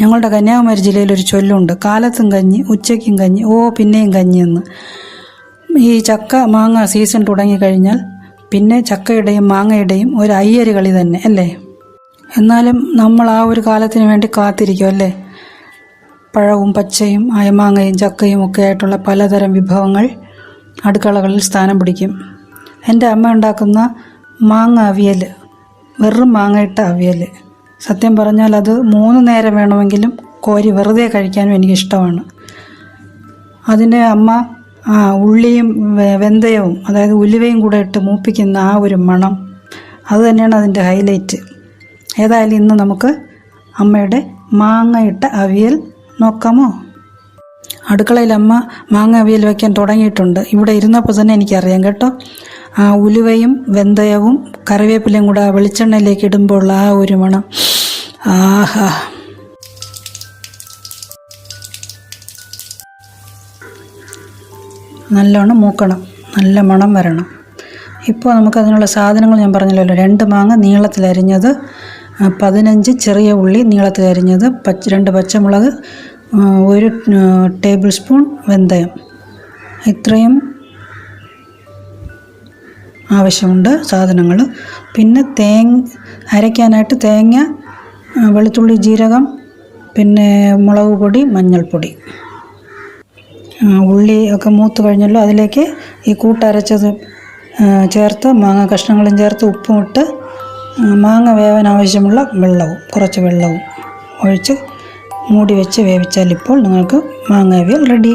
ഞങ്ങളുടെ കന്യാകുമാരി ജില്ലയിൽ ഒരു ചൊല്ലുണ്ട്. കാലത്തും കഞ്ഞി ഉച്ചയ്ക്കും കഞ്ഞി ഓ പിന്നെയും കഞ്ഞി എന്ന്. ഈ ചക്ക മാങ്ങ സീസൺ തുടങ്ങിക്കഴിഞ്ഞാൽ പിന്നെ ചക്കയുടെയും മാങ്ങയുടെയും ഒരു അയ്യര് കളി തന്നെ അല്ലേ? എന്നാലും നമ്മൾ ആ ഒരു കാലത്തിന് വേണ്ടി കാത്തിരിക്കും അല്ലേ? പഴവും പച്ചയും അയമാങ്ങയും ചക്കയും ഒക്കെ ആയിട്ടുള്ള പലതരം വിഭവങ്ങൾ അടുക്കളകളിൽ സ്ഥാനം പിടിക്കും. എന്റെ അമ്മ ഉണ്ടാക്കുന്ന മാങ്ങ അവിയൽ വെറും മാങ്ങയിട്ട അവിയൽ സത്യം പറഞ്ഞാൽ അത് മൂന്ന് നേരം വേണമെങ്കിലും കോരി വെറുതെ കഴിക്കാനും എനിക്കിഷ്ടമാണ്. അതിന്റെ അമ്മ ഉള്ളിയും വെന്തയവും അതായത് ഉലുവയും കൂടെ ഇട്ട് മൂപ്പിക്കുന്ന ആ ഒരു മണം അത് തന്നെയാണ് അതിന്റെ ഹൈലൈറ്റ് ഏതായാലും ഇന്ന് നമുക്ക് അമ്മയുടെ മാങ്ങയിട്ട അവിയൽ നോക്കാമോ? അടുക്കളയിൽ അമ്മ മാങ്ങ അവിയൽ വയ്ക്കാൻ തുടങ്ങിയിട്ടുണ്ട്. ഇവിടെ ഇരുന്നപ്പോൾ തന്നെ എനിക്കറിയാം കേട്ടോ. ആ ഉലുവയും വെന്തയവും കറിവേപ്പിലയും കൂടെ ആ വെളിച്ചെണ്ണയിലേക്ക് ഇടുമ്പോൾ ആ ഒരു മണം. ആഹാ. നല്ലോണം മൂക്കണം. നല്ല മണം വരണം. ഇപ്പോൾ നമുക്ക് അതിനുള്ള സാധനങ്ങൾ ഞാൻ പറഞ്ഞല്ലോ രണ്ട് മാങ്ങ നീളത്തിലരിഞ്ഞത് പതിനഞ്ച് ചെറിയ ഉള്ളി നീളത്തിലരിഞ്ഞത് പച്ച രണ്ട് പച്ചമുളക് ഒരു ടേബിൾ സ്പൂൺ വെന്തയം. ഇത്രയും ആവശ്യമുണ്ട് സാധനങ്ങൾ പിന്നെ തേങ്ങ അരയ്ക്കാനായിട്ട് തേങ്ങ വെളുത്തുള്ളി ജീരകം പിന്നെ മുളക് പൊടി മഞ്ഞൾപ്പൊടി. ഉള്ളി ഒക്കെ മൂത്ത് കഴിഞ്ഞല്ലോ അതിലേക്ക് ഈ കൂട്ടരച്ചത് ചേർത്ത് മാങ്ങ കഷ്ണങ്ങളും ചേർത്ത് ഉപ്പും ഇട്ട് മാങ്ങ വേവാൻ ആവശ്യമുള്ള വെള്ളവും കുറച്ച് വെള്ളവും ഒഴിച്ച് മൂടി വെച്ച് വേവിച്ചാൽ ഇപ്പോൾ നിങ്ങൾക്ക് മാങ്ങ അവിയൽ റെഡി.